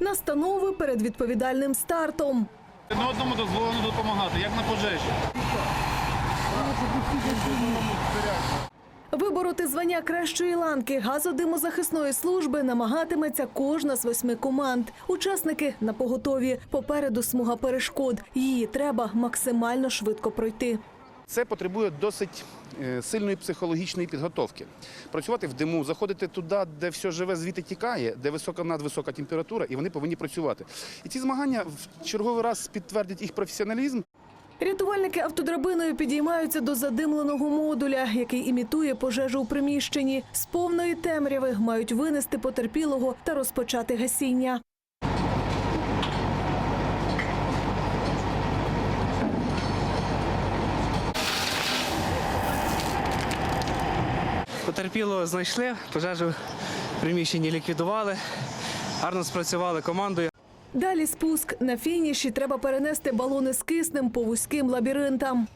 Настанови перед відповідальним стартом. Не одному дозволено допомагати, як на пожежі. Вибороти звання кращої ланки газодимозахисної служби намагатиметься кожна з восьми команд. Учасники на поготові. Попереду смуга перешкод. Її треба максимально швидко пройти. Це потребує досить е, сильної психологічної підготовки. Працювати в диму, заходити туди, де все живе, звідти тікає, де висока надвисока температура, і вони повинні працювати. І ці змагання в черговий раз підтвердять їх професіоналізм. Рятувальники автодрабиною підіймаються до задимленого модуля, який імітує пожежу у приміщенні. З повної темряви мають винести потерпілого та розпочати гасіння. Потерпілого знайшли, пожежу в приміщенні ліквідували, гарно спрацювали командою. Далі спуск. На фініші треба перенести балони з киснем по вузьким лабіринтам.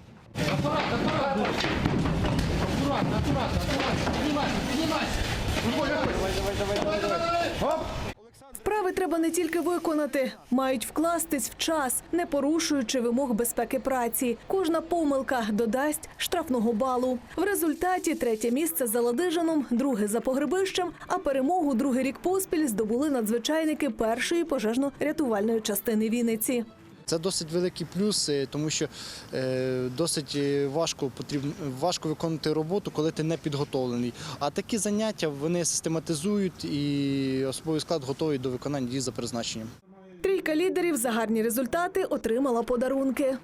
Вправи треба не тільки виконати, мають вкластись в час, не порушуючи вимог безпеки праці. Кожна помилка додасть штрафного балу. В результаті третє місце за ладижаном, друге за погребищем, а перемогу другий рік поспіль здобули надзвичайники першої пожежно-рятувальної частини Вінниці. Це досить великий плюс, тому що е, досить е, важко потрібно важко виконувати роботу, коли ти не підготовлений. А такі заняття вони систематизують і особовий склад готовий до виконання дій за призначенням. Трійка лідерів за гарні результати отримала подарунки.